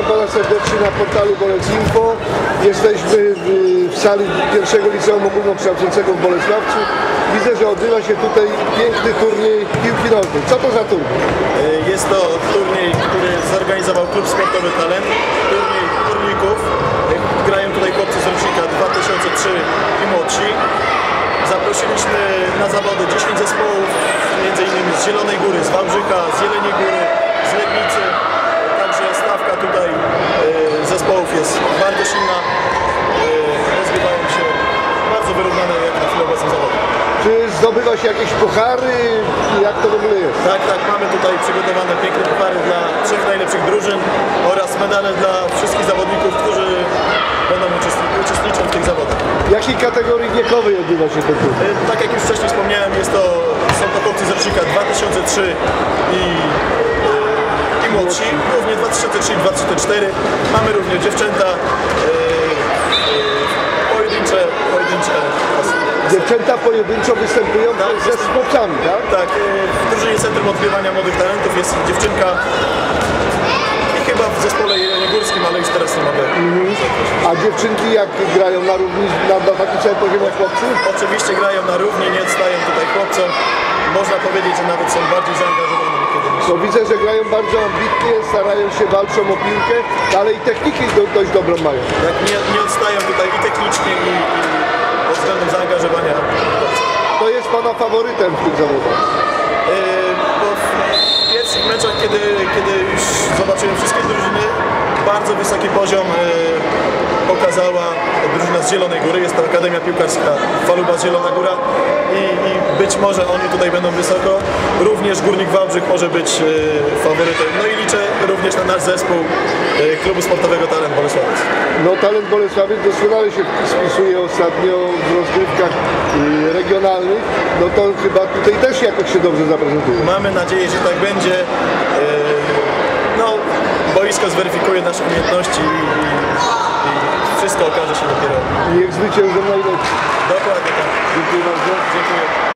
Witam Pana serdecznie na portalu Bolec Info. Jesteśmy w, sali pierwszego liceum ogólnokształcącego w Bolesławcu. Widzę, że odbywa się tutaj piękny turniej piłki nożnej. Co to za turniej? E, Jest to turniej, który zorganizował Klub Sportowy Talent, turniej turników. E, Grają tutaj chłopcy z rocznika 2003 i młodsi. Zaprosiliśmy na zawody 10 zespołów, innymi z Zielonej Góry, z Wałbrzycha, z Jeleniej Góry, z Legnicy. Także stawka tutaj e, zespołów jest bardzo silna. E, Rozgrywają się bardzo wyrównane jak na chwilę obecną zawody. Czy zdobywa się jakieś puchary? Jak to w ogóle jest? Tak, tak, mamy tutaj przygotowane piękne puchary dla trzech najlepszych drużyn oraz medale dla wszystkich zawodników, którzy będą uczestni- uczestniczą w tych zawodach. W jakiej kategorii wiekowej odbywa się ten turniej? E, Tak jak już wcześniej wspomniałem, jest to, są to chłopcy z rocznika 2003 i, e, i młodsi, głównie 2003 i 2004. Mamy również dziewczęta, e, e, pojedyncze, pojedyncze. Dziewczęta pojedynczo występują Tak. ze chłopcami, tak? Tak, e, w drużynie Centrum Odkrywania Młodych Talentów jest dziewczynka i chyba w zespole górskim, ale już teraz nie mogę. A dziewczynki jak grają na równi, na, na takim samym poziomie chłopcy? Oczywiście grają na równi, nie odstają tutaj chłopcom. Można powiedzieć, że nawet są bardziej zaangażowane niekiedy Bo widzę, że grają bardzo ambitnie, starają się, walczą o piłkę, ale i techniki do, dość dobrą mają. jak nie, nie odstają tutaj i technicznie, i, i pod względem zaangażowania. To jest Pana faworytem w tych zawodach. Yy, w pierwszych meczach, kiedy, kiedy już zobaczyłem wszystkie drużyny, bardzo wysoki poziom yy, pokazała drużyna z Zielonej Góry. Jest to Akademia Piłkarska Faluba Zielona Góra i, i być może oni tutaj będą wysoko. Również Górnik Wałbrzych może być yy, faworytem. No i liczę również na nasz zespół yy, Klubu Sportowego Talent Bolesławiec. No talent Bolesławiec doskonale się spisuje ostatnio w rozgrywkach y, regionalnych. No to chyba tutaj też jakoś się dobrze zaprezentuje. Mamy nadzieję, że tak będzie. Boisko zweryfikuje nasze umiejętności i, i, i wszystko okaże się dopiero. Niech zwyciężą najlepsi. Dokładnie tak. Dziękuję bardzo. Dziękuję.